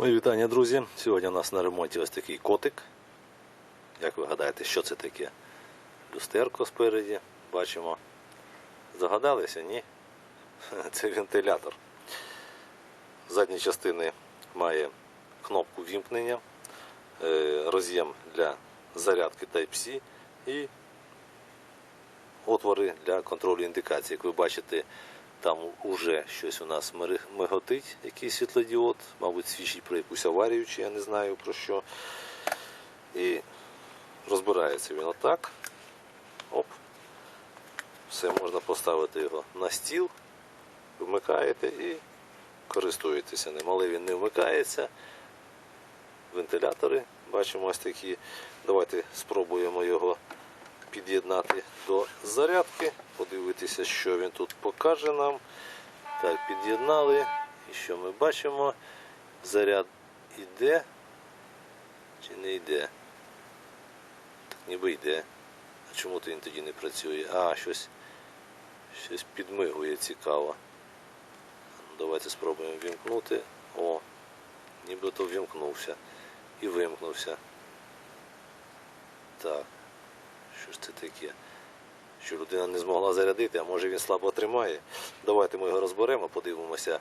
Мої вітання, друзі. Сьогодні у нас на ремонті ось такий котик. Як ви гадаєте, що це таке? Люстерко спереді. Бачимо. Загадалися? Ні? Це вентилятор. З задньої частини має кнопку вімкнення, е, роз'єм для зарядки Type-C і отвори для контролю індикації. Як ви бачите, там уже щось у нас миготить, якийсь світлодіод, мабуть, свідчить про якусь аварію, чи я не знаю про що. І розбирається він отак. Оп. Все, можна поставити його на стіл, вмикаєте і користуєтеся ним. Але він не вмикається. Вентилятори бачимо ось такі. Давайте спробуємо його під'єднати до зарядки, подивитися, що він тут покаже нам. Так, під'єднали. І що ми бачимо? Заряд іде чи не йде? Так ніби йде. А чому то він тоді не працює? А, щось, щось підмигує цікаво. Давайте спробуємо вімкнути. О, нібито вімкнувся. І вимкнувся. Так. Що ж це таке? Що людина не змогла зарядити, а може він слабо тримає. Давайте ми його розберемо, подивимося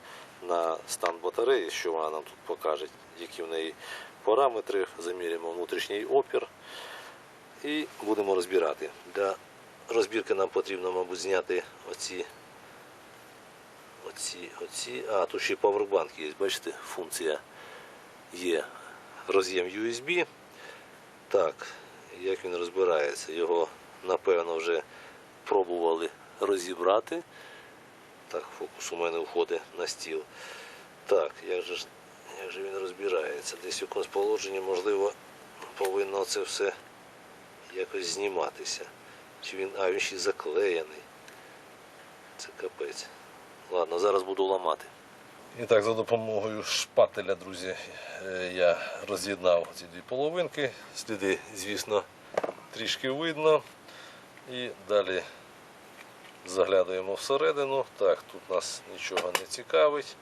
на стан батареї, що вона нам тут покаже, які в неї параметри, заміряємо внутрішній опір і будемо розбирати. Для розбірки нам потрібно, мабуть, зняти оці, оці, оці. А, тут ще павербанк є, бачите, функція є роз'єм USB. Так, як він розбирається, його напевно вже пробували розібрати. Так, фокус у мене входить на стіл. Так, як же, як же він розбирається? Десь в якомусь положенні, можливо, повинно це все якось зніматися. Чи він. А, він ще заклеєний. Це капець. Ладно, зараз буду ламати. І так, за допомогою шпателя, друзі, е, я роз'єднав ці дві половинки. Сліди, звісно, трішки видно. І далі заглядаємо всередину. Так, тут нас нічого не цікавить.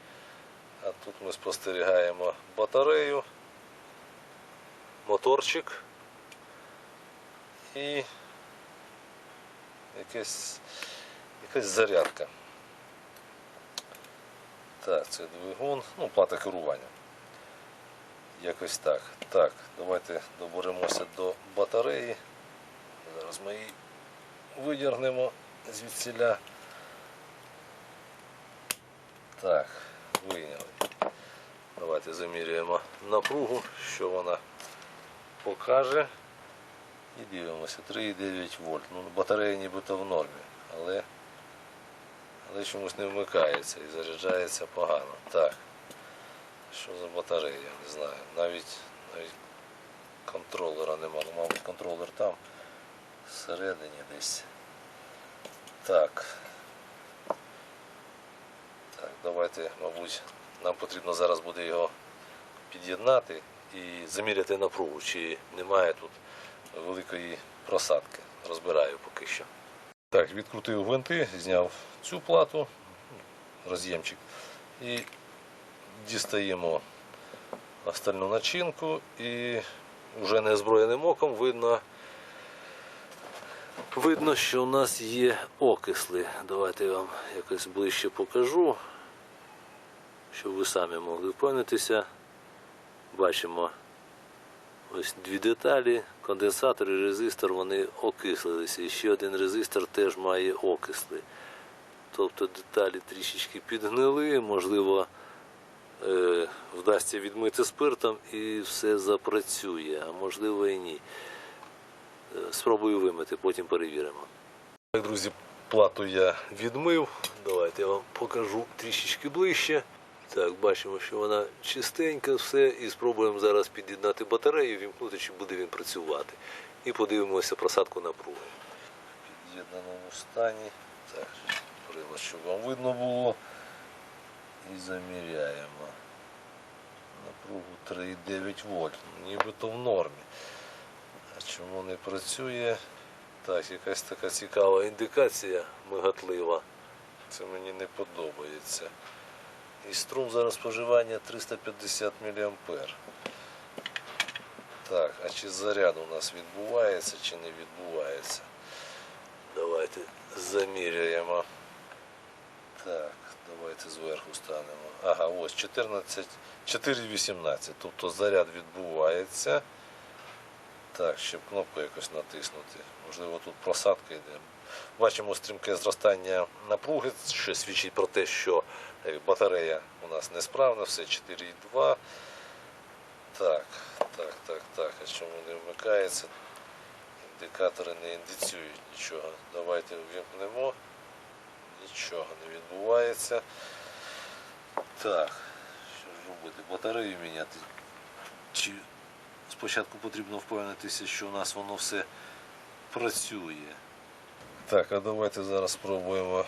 А тут ми спостерігаємо батарею, моторчик і якась, якась зарядка. Так, це двигун, ну, плата керування. Якось так. Так, давайте доберемося до батареї. Зараз ми її видягнемо звідсіля. Так, вийняли. Давайте замірюємо напругу, що вона покаже. І дивимося, 3,9 вольт. Ну, батарея нібито в нормі, але, але чомусь не вмикається і заряджається погано. Так. Що за батарея, я не знаю. Навіть, навіть контролера нема. Ну, мабуть, контролер там всередині десь. Так. Так, давайте, мабуть, нам потрібно зараз буде його під'єднати і заміряти напругу, чи немає тут великої просадки. Розбираю поки що. Так, відкрутив гвинти, зняв цю плату, роз'ємчик, і дістаємо остальну начинку і вже неозброєним оком видно, видно, що у нас є окисли. Давайте я вам якось ближче покажу, щоб ви самі могли впевнитися. Бачимо ось дві деталі, конденсатор і резистор, вони окислилися. І ще один резистор теж має окисли. Тобто деталі трішечки підгнили, можливо, е, вдасться відмити спиртом і все запрацює, а можливо і ні. Е, Спробую вимити, потім перевіримо. Так, друзі, плату я відмив. Давайте я вам покажу трішечки ближче. Так, бачимо, що вона чистенька, все, і спробуємо зараз під'єднати батарею, вімкнути, чи буде він працювати. І подивимося просадку напруги. В під'єднаному стані. Так, прилад, щоб вам видно було. І заміряємо. Напругу 3,9 вольт. Нібито в нормі. А чому не працює? Так, якась така цікава індикація мигатлива. Це мені не подобається. І струм зараз споживання 350 мА. Так, а чи заряд у нас відбувається, чи не відбувається? Давайте заміряємо. Так, давайте зверху станемо. Ага, ось 14, 4,18. Тобто заряд відбувається. Так, щоб кнопку якось натиснути. Можливо, тут просадка йде. Бачимо стрімке зростання напруги, що свідчить про те, що е, батарея у нас несправна, все 4,2. Так, так, так, так. А чому не вмикається? Індикатори не індицюють нічого. Давайте ввімкнемо. Нічого не відбувається. Так, що ж робити? Батарею міняти. Чи спочатку потрібно впевнитися, що у нас воно все працює. Так, а давайте зараз спробуємо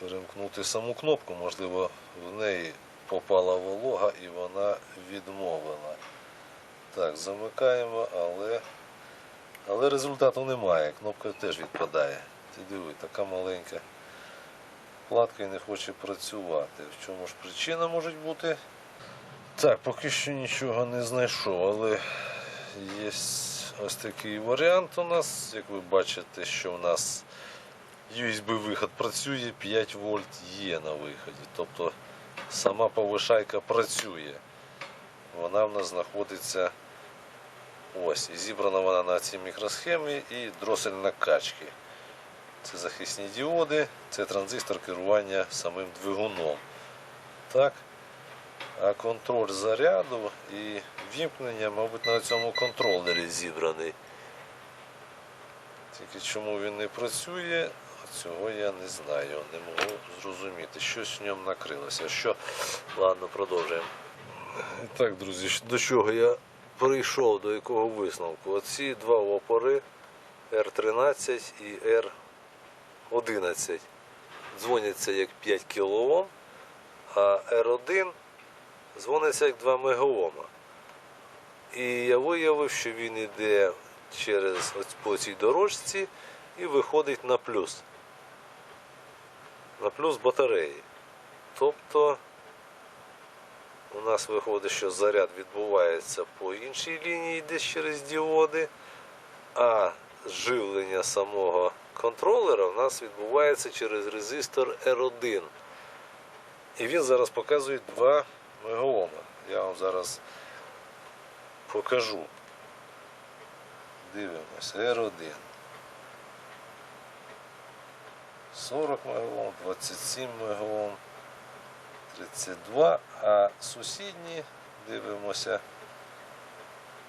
перемкнути саму кнопку. Можливо, в неї попала волога і вона відмовила. Так, замикаємо, але, але результату немає. Кнопка теж відпадає. Ти диви, така маленька платка і не хоче працювати. В чому ж причина може бути? Так, поки що нічого не знайшов, але є ось такий варіант у нас. Як ви бачите, що у нас USB-виход працює, 5 вольт є на виході. Тобто сама повишайка працює. Вона в нас знаходиться ось. І зібрана вона на цій мікросхемі і дросель накачки. Це захисні діоди, це транзистор керування самим двигуном. Так. А контроль заряду і вімкнення, мабуть, на цьому контролері зібраний. Тільки чому він не працює, цього я не знаю, не можу зрозуміти. Щось в ньому накрилося. Що? Ладно, продовжуємо. Так, друзі, до чого я прийшов, до якого висновку? Оці два опори R13 і R11 дзвоняться як 5 кОм, а R1 дзвониться як 2 мегаома. І я виявив, що він йде через по цій дорожці і виходить на плюс. На плюс батареї. Тобто у нас виходить, що заряд відбувається по іншій лінії десь через діоди, а живлення самого контролера у нас відбувається через резистор R1. І він зараз показує 2 мегаома. Я вам зараз покажу. Дивимось, R1. 40 мегаом, 27 мегаом, 32, а сусідні дивимося.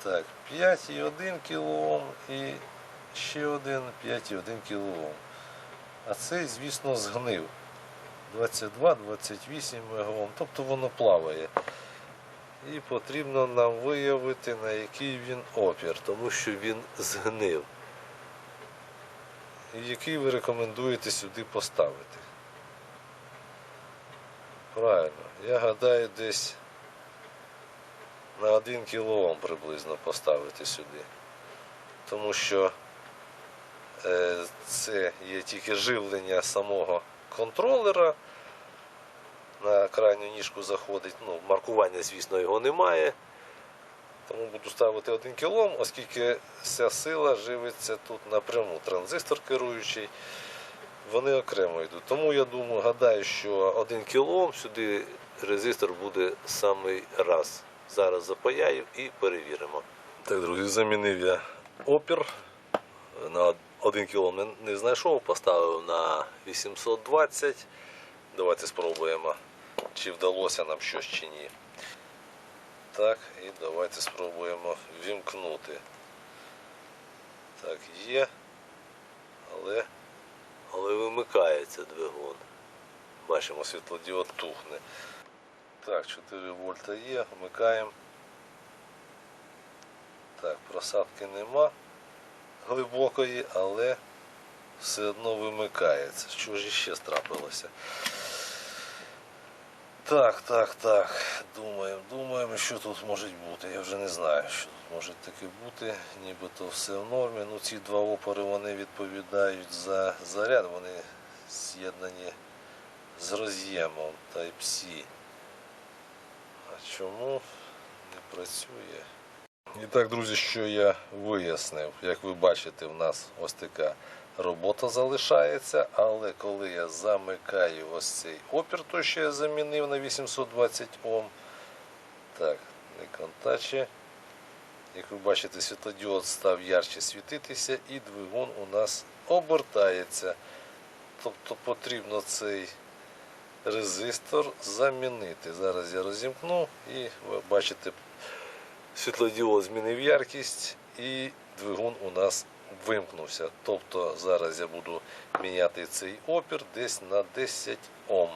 Так, 5,1 кОм і ще один 5,1 кОм. А цей, звісно, згнив. 22-28 мегаом, тобто воно плаває. І потрібно нам виявити, на який він опір, тому що він згнив. І який ви рекомендуєте сюди поставити? Правильно, я гадаю, десь на 1 кОм приблизно поставити сюди. Тому що е, це є тільки живлення самого контролера. На крайню ніжку заходить, ну, маркування, звісно, його немає. Тому буду ставити 1 кОм, оскільки вся сила живиться тут напряму. Транзистор керуючий, вони окремо йдуть. Тому я думаю, гадаю, що 1 кОм сюди резистор буде самий раз. Зараз запаяю і перевіримо. Так, друзі, замінив я опір. На 1 кОм не, не знайшов, поставив на 820. Давайте спробуємо, чи вдалося нам щось чи ні. Так, і давайте спробуємо вімкнути. Так, є, але, але вимикається двигун. Бачимо, світлодіод тухне. Так, 4 вольта є, вмикаємо. Так, просадки нема глибокої, але все одно вимикається. Що ж іще трапилося? Так, так, так. Думаємо, думаємо, що тут може бути. Я вже не знаю, що тут може таке бути. Нібито все в нормі. Ну, ці два опори вони відповідають за заряд, вони з'єднані з роз'ємом Type-C. А чому не працює? І так, друзі, що я вияснив, як ви бачите, в нас ось така робота залишається, але коли я замикаю ось цей опір, то що я замінив на 820 Ом. Так, не контачі. Як ви бачите, світлодіод став ярче світитися і двигун у нас обертається. Тобто потрібно цей резистор замінити. Зараз я розімкну і ви бачите, світлодіод змінив яркість і двигун у нас вимкнувся. Тобто зараз я буду міняти цей опір десь на 10 Ом.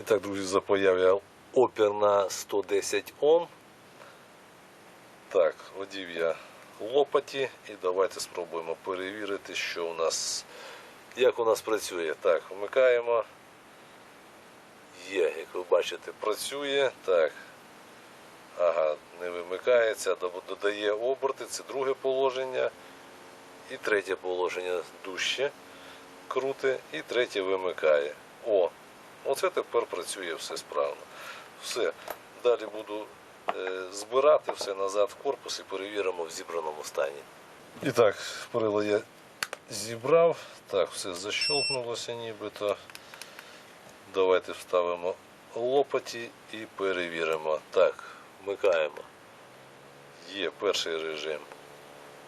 І так, друзі, запаяв я опір на 110 Ом. Так, одів я лопаті і давайте спробуємо перевірити, що у нас, як у нас працює. Так, вмикаємо. Є, як ви бачите, працює. Так. Ага, не вимикається, додає оберти, це друге положення. І третє положення дужче круте, і третє вимикає. О, оце тепер працює все справно. Все. Далі буду е, збирати все назад в корпус і перевіримо в зібраному стані. І так, перила я зібрав. Так, все защелкнулося нібито. Давайте вставимо лопаті і перевіримо. Так, вмикаємо. Є перший режим.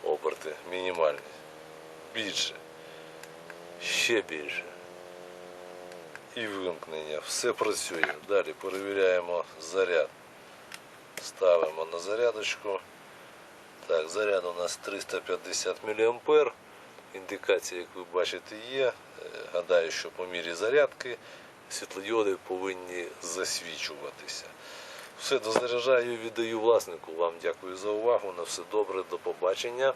Оберти мінімальні. Більше. Ще більше. І вимкнення. Все працює. Далі перевіряємо заряд. Ставимо на зарядочку. Так, заряд у нас 350 мА. Індикація, як ви бачите, є. Е, Гадаю, що по мірі зарядки світлодіоди повинні засвічуватися. Все, дозаряджаю і віддаю власнику. Вам дякую за увагу. На все добре, до побачення.